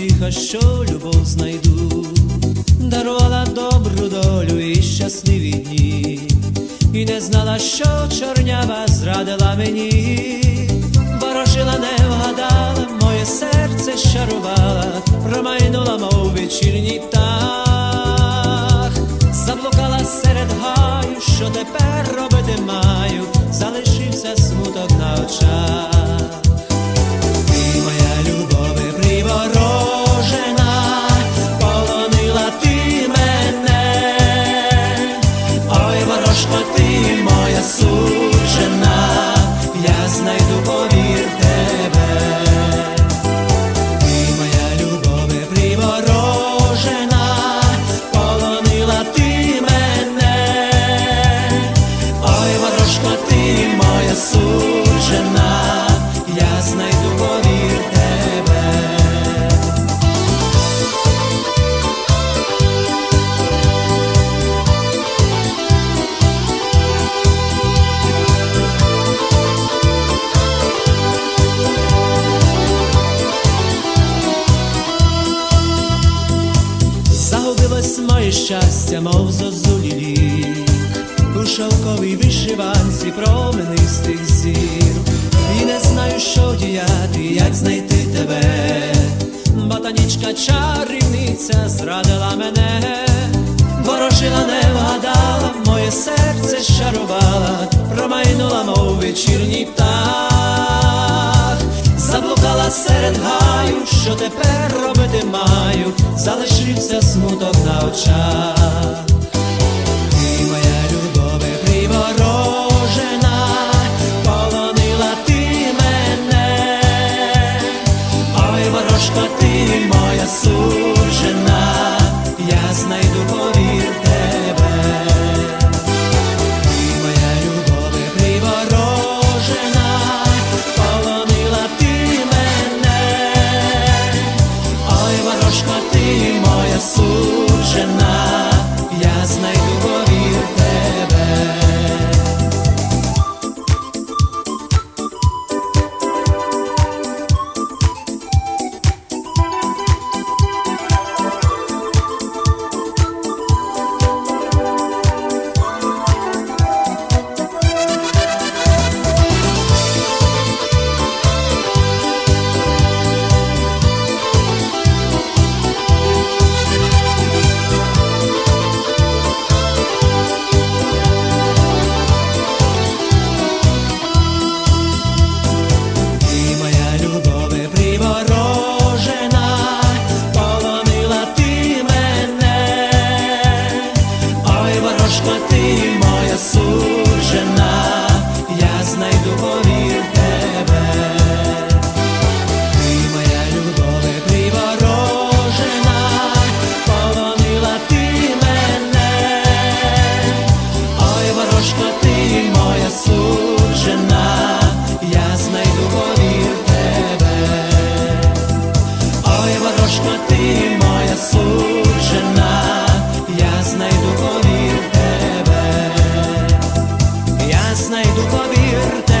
вірила, що любов знайду, дарувала добру долю і щасливі дні, і не знала, що чорнява зрадила мені, ворожила, не вгадала, моє серце щарувала, промайнула, мов вечірній птах, заблукала серед гаю, що тепер робити маю, ворожко, Загубилось моє щастя, мов зозулі лік У шовковій вишиванці променистих зір. І не знаю, що діяти, як знайти тебе. Ботанічка чарівниця зрадила мене. Ворожила, не вгадала, моє серце щарувала Промайнула, мов вечірній птах Серед гаю, що тепер робити маю, залишився смуток на очах. Ти моя любове приворожена, полонила ти мене, ой, ворожко, ти моя сужена, ти ти моя сужена, я знайду повір тебе. Ой, ворожко, ти моя сужена, я знайду повір тебе. Я знайду тебе.